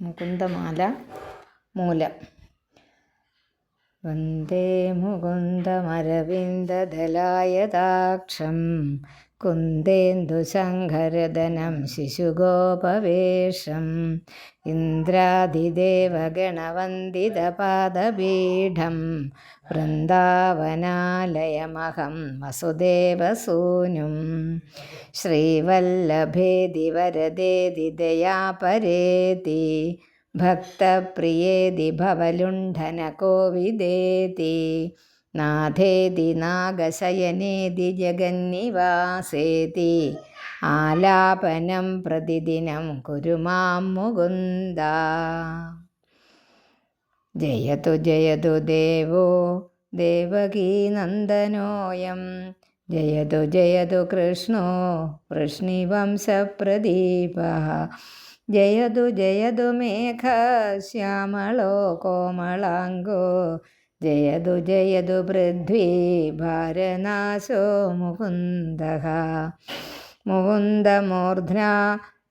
മുകുന്ദമാല മൂലം. വന്ദേ മുകുന്ദമരവിന്ദദലായതാക്ഷം കുന്ദേന്ദുശങ്കരദനം ശിശുഗോപവേഷം. ഇന്ദ്രാതിദേവഗണവന്ദിതപാദപീഠം വൃന്ദാവനാലയമഹം വസുദേവസൂനും. ശ്രീവല്ലഭേതി വരദേതി ദയാപരേതി. ഭക്തപ്രിയേതി ഭവലുണ്ഠനകോവിദേതി. നാഥേതി നാഗശയനേതി ജഗന്നിവാസേതി ആലാപനം പ്രതിദിനം കുരുമാം മുകുന്ദ. ജയതു ജയതു ദേവോ ദേവകീനന്ദനോയം ജയതു ജയതു കൃഷ്ണോ വൃഷ്ണിവംശപ്രദീപ ജയതു ജയതു മേഘശ്യാമളോ കോമളാംഗോ ജയതു ജയതു പൃഥ്വീ ഭാരനാശോ മുകുന്ദ മുകുന്ദമൂർധ്ന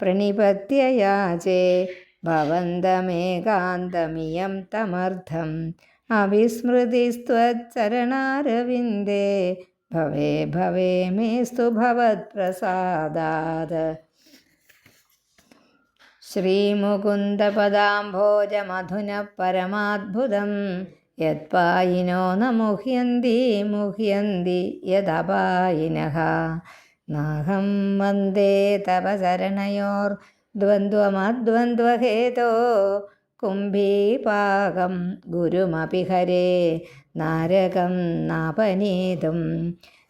പ്രണിപത്യയാചേ ഭവന്തമേകാന്തമിയം തമർത്ഥം അവിസ്മൃതിസ്ത്വച്ചരണാരവിന്ദേ. ഭവേ ഭവേ മേസ്തു ഭവത്പ്രസാദാത്. ശ്രീമുകുന്ദപദാംഭോജമധുന പരമാദ്ഭുതം യത്പായിനോ ന മുഹ്യന്തി മുഹ്യന്തി യദപായിനഃ നാഹം വന്ദേ തപചരണയോർ ദ്വന്ദ്വമദ്വന്ദ്വഹേതോ കുംഭീപാകം ഗുരുമപി ഹരേ നാരകം നാപനീതും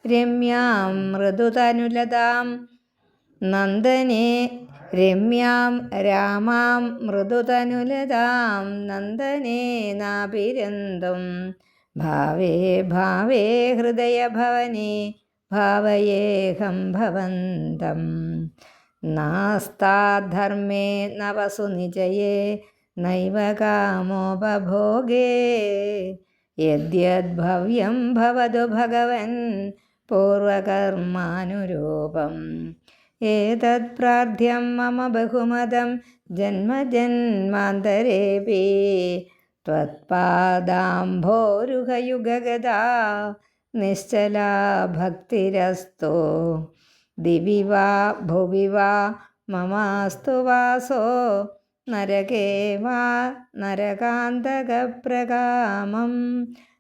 രമ്യാം മൃദുതനുലതാം നന്ദനേ രമ്യാം രാമാം മൃദുതനുലതാം നന്ദനേ നാഭിരന്തും. ഭാവേ ഭാവേ ഹൃദയഭവനേ ഭാവയേഹം ഭവന്തം. നാസ്താധർമ്മേ നവസു നിജയേ നൈവ കാമോപഭോഗേ യദ്യദ്ഭവ്യം ഭവതു ഭഗവൻ പൂർവകർമാനുരൂപം. ഏതത് പ്രാർത്ഥ്യം മമ ബഹുമതം ജന്മജന്മാന്തരേപി त्वत्पादाम्भोरुहयुगगदा निश्चला भक्तिरस्तु दिवि वा भुवि वा ममास्तु वासो നരകേ വാ നരകാന്തകപ്രകാമം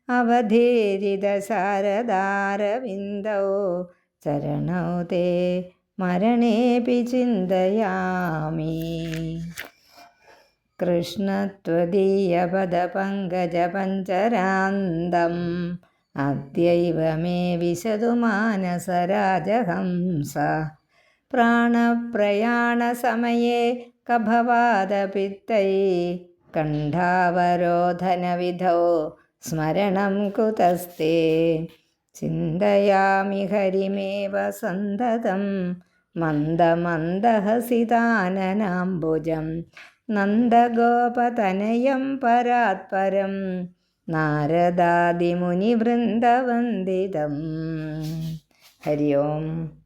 അവധീരിത ശാരദാരവിന്ദോ ചരണൗ തേ മരണേപി ചിന്തയാമി. കൃഷ്ണത്വദീയപദപങ്കജപഞ്ചരാന്തം അദ്യൈവ മേ വിശതു മാനസരാജഹംസ പ്രാണപ്രയാണസമയേ കഭവാദപിത്തൈ കണ്ഠാവരോധനവിധോ സ്മരണം കുതസ്തേ. ചിന്തയാമി ഹരിമേവ സന്തതം. മന്ദമന്ദഹസിതാനനാംബുജം. നന്ദഗോപതനയം പരാത്പരം. നാരദാദിമുനിവൃന്ദവന്ദിതം. ഹരി ഓം.